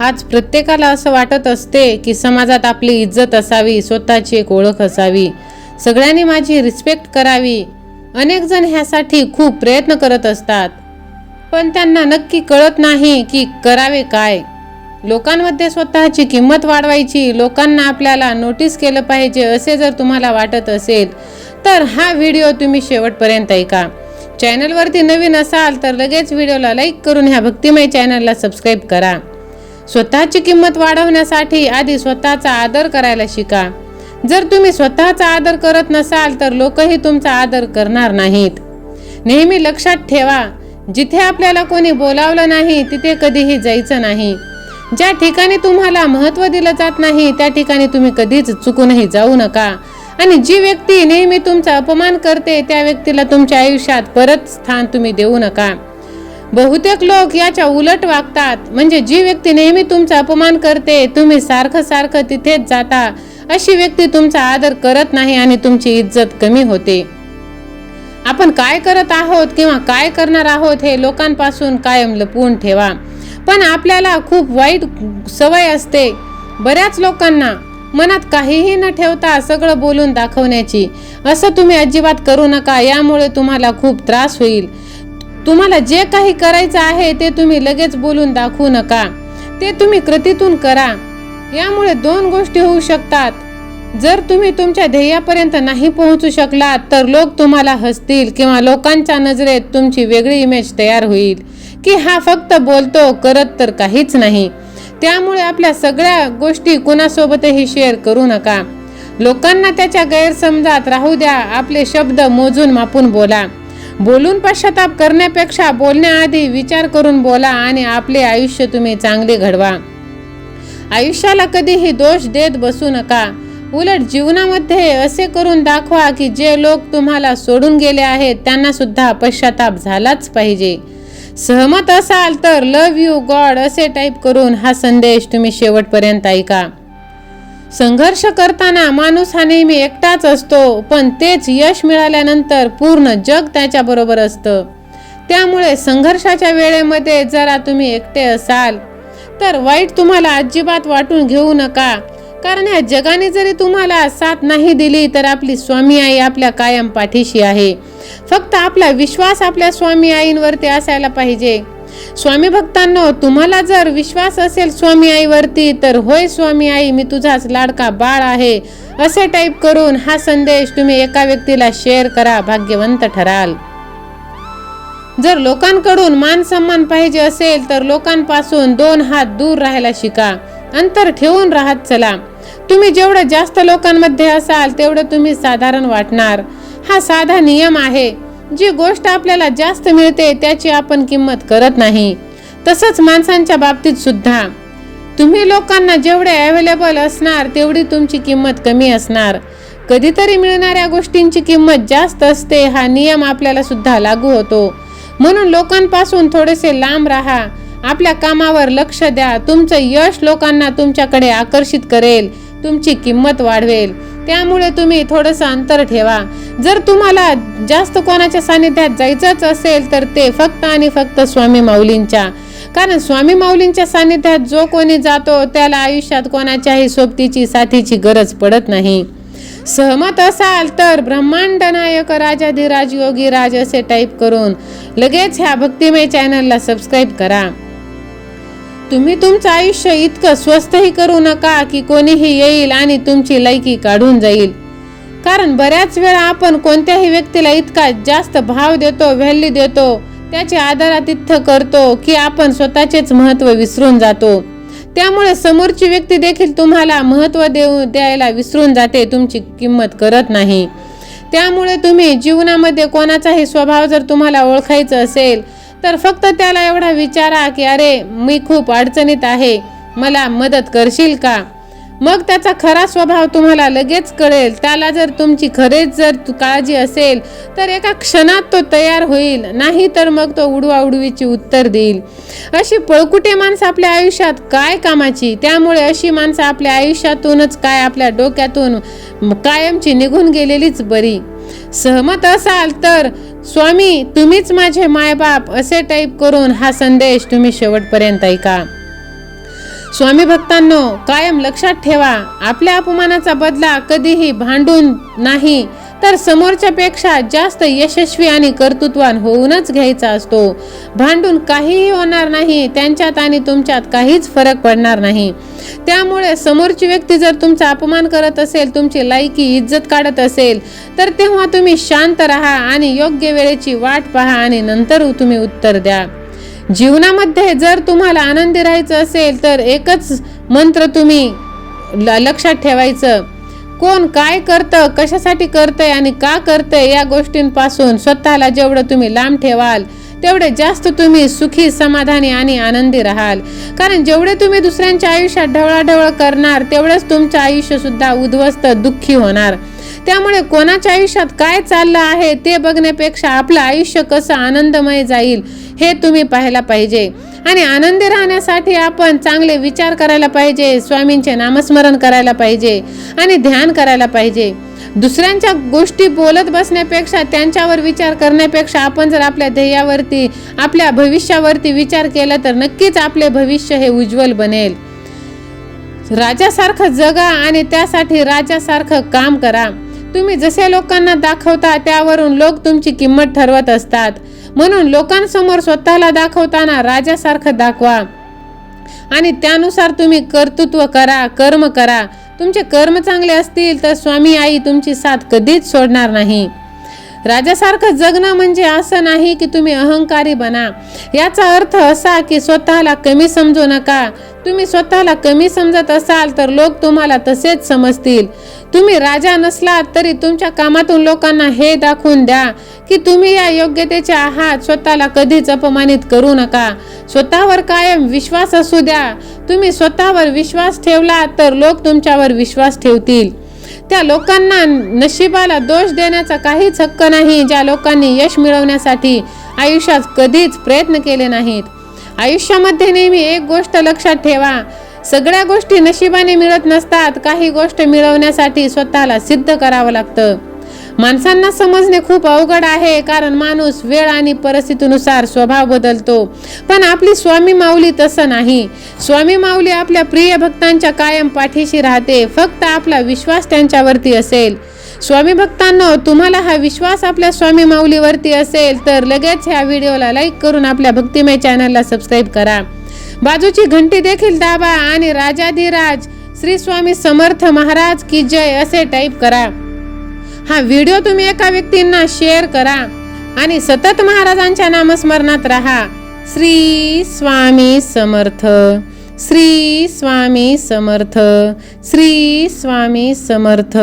आज प्रत्येकाला असं वाटत असते की समाजात आपली इज्जत असावी स्वतःची एक ओळख असावी. सगळ्यांनी माझी रिस्पेक्ट करावी. अनेक जण ह्यासाठी खूप प्रयत्न करत असतात. पण त्यांना नक्की कळत नाही की करावे काय. लोकांमध्ये स्वतःची किंमत वाढवायची लोकांना आपल्याला नोटीस केलं पाहिजे असे जर तुम्हाला वाटत असेल तर हा व्हिडिओ तुम्ही शेवटपर्यंत ऐका. चॅनलवरती नवीन असाल तर लगेच व्हिडिओला लाईक करून ह्या भक्तिमय चॅनलला सबस्क्राईब करा. स्वतःची किंमत वाढवण्यासाठी आधी स्वतःचा आदर करायला शिका. जर तुम्ही स्वतःचा आदर करत नसाल तर लोकही तुमचा आदर करणार नाहीत. नेहमी लक्षात ठेवा जिथे आपल्याला कोणी बोलावलं नाही तिथे कधीही जायचं नाही. ज्या ठिकाणी तुम्हाला महत्त्व दिलं जात नाही त्या ठिकाणी तुम्ही कधीच चुकूनही जाऊ नका. आणि जी व्यक्ती नेहमी तुमचा अपमान करते त्या व्यक्तीला तुमच्या आयुष्यात परत स्थान तुम्ही देऊ नका. बहुतेक लोक याच्या उलट वागतात. म्हणजे जी व्यक्ती नेहमी तुमचा अपमान करते तुम्ही सारखं सारखं तिथेच जाता. अशी व्यक्ती तुमचा आदर करत नाही आणि तुमची इज्जत कमी होते. आपण काय करत आहोत किंवा काय करणार आहोत हे लोकांपासून कायम लपवून ठेवा. पण आपल्याला खूप वाईट सवय असते बऱ्याच लोकांना. मनात काहीही न ठेवता सगळं बोलून दाखवण्याची. असं तुम्ही अजिबात करू नका यामुळे तुम्हाला खूप त्रास होईल. तुम्हाला जे काही करायचं आहे ते तुम्ही लगेच बोलून दाखवू नका. ते तुम्ही कृतीतून करा. यामुळे दोन गोष्टी होऊ शकतात. जर तुम्ही तुमच्या ध्येयापर्यंत नाही पोहोचू शकलात तर लोक तुम्हाला हसतील किंवा लोकांच्या नजरेत तुमची वेगळी इमेज तयार होईल. की हा फक्त बोलतो करत तर काहीच नाही. त्यामुळे आपल्या सगळ्या गोष्टी कुणासोबतही शेअर करू नका. लोकांना त्याच्या गैरसमजात राहू द्या आपले शब्द मोजून मापून बोला. बोलून पश्चाताप करण्यापेक्षा बोलण्याआधी विचार करून बोला आणि आपले आयुष्य तुम्ही चांगले घडवा. आयुष्याला कधीही दोष देत बसू नका. उलट जीवनामध्ये असे करून दाखवा की जे लोक तुम्हाला सोडून गेले आहेत त्यांना सुद्धा पश्चाताप झालाच पाहिजे. सहमत असाल तर लव यू गॉड असे टाईप करून हा संदेश तुम्ही शेवटपर्यंत ऐका. संघर्ष करताना माणूस हा नेहमी एकटाच असतो पण तेच यश मिळाल्यानंतर पूर्ण जग त्याच्याबरोबर असतं. त्यामुळे संघर्षाच्या वेळेमध्ये जरा तुम्ही एकटे असाल तर वाईट तुम्हाला अजिबात वाटून घेऊ नका. कारण या जगाने जरी तुम्हाला साथ नाही दिली तर आपली स्वामी आई आपल्या कायम पाठीशी आहे. फक्त आपला विश्वास आपल्या स्वामी आईंवरती असायला पाहिजे. स्वामी भक्तांनो तुम्हाला जर विश्वास असेल स्वामी आईवरती तर होय स्वामी आई मी तुझाच लाडका बाळ आहे. असे टाईप करून हा संदेश तुम्ही एका व्यक्तीला शेअर करा भाग्यवंत ठराल. जर लोकांकडून मान सन्मान पाहिजे असेल तर लोकांपासून दोन हात दूर राहायला शिका. अंतर ठेवून राहत चला. तुम्ही जेवढं जास्त लोकांमध्ये असाल तेवढं तुम्ही साधारण वाटणार. हा साधा नियम आहे. जी गोष्ट आपल्याला जास्त मिळते त्याची आपण किंमत करत नाही. तसंच माणसांच्या बाबतीत सुद्धा. तुम्ही लोकांना जेवढे अवेलेबल असणार तेवढी तुमची किंमत कमी असणार. कधीतरी मिळणाऱ्या गोष्टींची किंमत जास्त असते हा नियम आपल्याला सुद्धा लागू होतो. म्हणून लोकांपासून थोडेसे लांब राहा. आपल्या कामावर लक्ष द्या. तुमचं यश लोकांना तुमच्याकडे आकर्षित करेल. तुमची किंमत वाढवेल. त्यामुळे तुम्ही थोडंसं अंतर ठेवा. जर तुम्हाला जास्त कोणाच्या सानिध्यात जायचंच असेल तर ते फक्त आणि फक्त स्वामी माऊलींच्या. कारण स्वामी माऊलींच्या सानिध्यात जो कोणी जातो त्याला आयुष्यात कोणाच्याही सोबतीची साथीची गरज पडत नाही. सहमत असाल तर ब्रह्मांड नायक राजाधिराज योगी राज असे टाईप करून लगेच ह्या भक्तिमय चॅनलला सबस्क्राईब करा. तुम्ही तुमचं आयुष्य इतकं स्वस्तही करू नका की कोणीही येईल आणि तुमची लायकी काढून जाईल. कारण बऱ्याच वेळा आपण कोणत्याही व्यक्तीला इतका जास्त भाव देतो व्हॅल्यू देतो त्याचे आदरातिथ्य करतो की आपण स्वतःचेच महत्त्व विसरून जातो. त्यामुळे समोरची व्यक्ती देखील तुम्हाला महत्त्व देऊ द्यायला विसरून जाते तुमची किंमत करत नाही. त्यामुळे तुम्ही जीवनामध्ये कोणाचाही स्वभाव जर तुम्हाला ओळखायचं असेल तर फक्त त्याला एवढा विचारा की अरे मी खूप अडचणीत आहे. मला मदत करशील का? मग त्याचा खरा स्वभाव तुम्हाला लगेच कळेल. त्याला जर तुमची खरेच जर काळजी असेल तर एका क्षणात तो तयार होईल. नाही तर मग तो उडवाउडवीची उत्तर देईल. अशी पळकुटे माणसं आपल्या आयुष्यात काय कामाची? त्यामुळे अशी माणसं आपल्या आयुष्यातूनच काय आपल्या डोक्यातून कायमची निघून गेलेलीच बरी. सहमत असाल तर स्वामी तुम्हीच माझे मायबाप असे टाईप करून हा संदेश तुम्ही शेवटपर्यंत ऐका. स्वामी भक्तांनो कायम लक्षात ठेवा आपल्या अपमानाचा बदला कधीही भांडून नाही तर समोरच्या पेक्षा जास्त यशस्वी आणि कर्तृत्वान होऊनच घ्यायचा असतो. भांडून काहीही होणार नाही त्यांच्यात आणि तुमच्यात काहीच फरक पडणार नाही. त्यामुळे समोरची व्यक्ती जर तुमचा अपमान करत असेल तुमची लायकी इज्जत काढत असेल तर तेव्हा तुम्ही शांत राहा आणि योग्य वेळेची वाट पहा आणि नंतर तुम्ही उत्तर द्या. जीवनामध्ये जर तुम्हाला आनंदी राहायचं असेल तर एकच मंत्र तुम्ही ल- लक्षात ठेवायचं. कोण काय करतं कशासाठी करतंय आणि का करतंय या गोष्टींपासून स्वतःला जेवढं तुम्ही लांब ठेवाल तेवढे जास्त तुम्ही सुखी समाधानी आणि आनंदी राहाल. कारण जेवढे तुम्ही दुसऱ्यांच्या आयुष्यात ढवळाढवळ करणार तेवढंच तुमचं आयुष्य सुद्धा उद्ध्वस्त दुःखी होणार. त्यामुळे कोणाच्या आयुष्यात काय चाललं आहे ते बघण्यापेक्षा आपलं आयुष्य कसं आनंदमय जाईल हे तुम्ही पाहायला पाहिजे. आणि आनंदी राहण्यासाठी आपण चांगले विचार करायला पाहिजे स्वामींचे नामस्मरण करायला पाहिजे आणि ध्यान करायला पाहिजे. दुसऱ्यांच्या गोष्टी बोलत बसण्यापेक्षा त्यांच्यावर विचार करण्यापेक्षा आपण जर आपल्या ध्येयावरती आपल्या भविष्यावरती विचार केला तर नक्कीच आपले भविष्य हे उज्ज्वल बनेल. राजासारखं जगा आणि त्यासाठी राजासारखं काम करा. तुम्ही जसे लोकांना दाखवता त्यावरून लोक तुमची किंमत ठरवत असतात. म्हणून लोकांसमोर स्वतःला दाखवताना राजासारखं दाखवा. आणि त्यानुसार तुम्ही कर्तृत्व करा कर्म करा. तुमचे कर्म चांगले असतील तर स्वामी आई तुमची साथ कधीच सोडणार नाही. राजासारखं जगणं म्हणजे असं नाही की तुम्ही अहंकारी बना. याचा अर्थ असा की स्वतःला कमी समजू नका. तुम्ही स्वतःला कमी समजत असाल तर लोक तुम्हाला तसेच समजतील. तुम्ही राजा नसलात तरी तुमच्या कामातून लोकांना हे दाखवून द्या की तुम्ही या योग्यतेचे आहात. स्वतःला कधीच अपमानित करू नका. स्वतःवर कायम विश्वास असू द्या. तुम्ही स्वतःवर विश्वास ठेवला तर लोक तुमच्यावर विश्वास ठेवतील. त्या लोकांना नशिबाला दोष देण्याचा काहीच हक्क नाही ज्या लोकांनी यश मिळवण्यासाठी आयुष्यात कधीच प्रयत्न केले नाहीत. आयुष्यामध्ये नेहमी एक गोष्ट लक्षात ठेवा सगळ्या गोष्टी नशिबाने मिळत नसतात काही गोष्ट मिळवण्यासाठी स्वतःला सिद्ध करावं लागतं. माणसांना समजणे खूप अवघड आहे कारण माणूस वेळ आणि परिस्थितीनुसार स्वभाव बदलतो. पण आपली स्वामी माऊली तसं नाही. स्वामी माऊली आपल्या प्रिय भक्तांच्या कायम पाठीशी राहते फक्त आपला विश्वास त्यांच्यावरती असेल. स्वामी भक्तांनो तुम्हाला हा विश्वास आपल्या स्वामी माऊलीवरती असेल तर लगेच ह्या व्हिडिओला लाईक करून आपल्या भक्तिमय चॅनलला सबस्क्राईब करा. बाजूची घंटी देखील दाबा आणि राजाधिराज श्री स्वामी समर्थ महाराज की जय असे टाईप करा. हा व्हिडिओ तुम्ही एका व्यक्तींना शेअर करा आणि सतत महाराजांच्या नामस्मरणात राहा. श्री स्वामी समर्थ. श्री स्वामी समर्थ. श्री स्वामी समर्थ.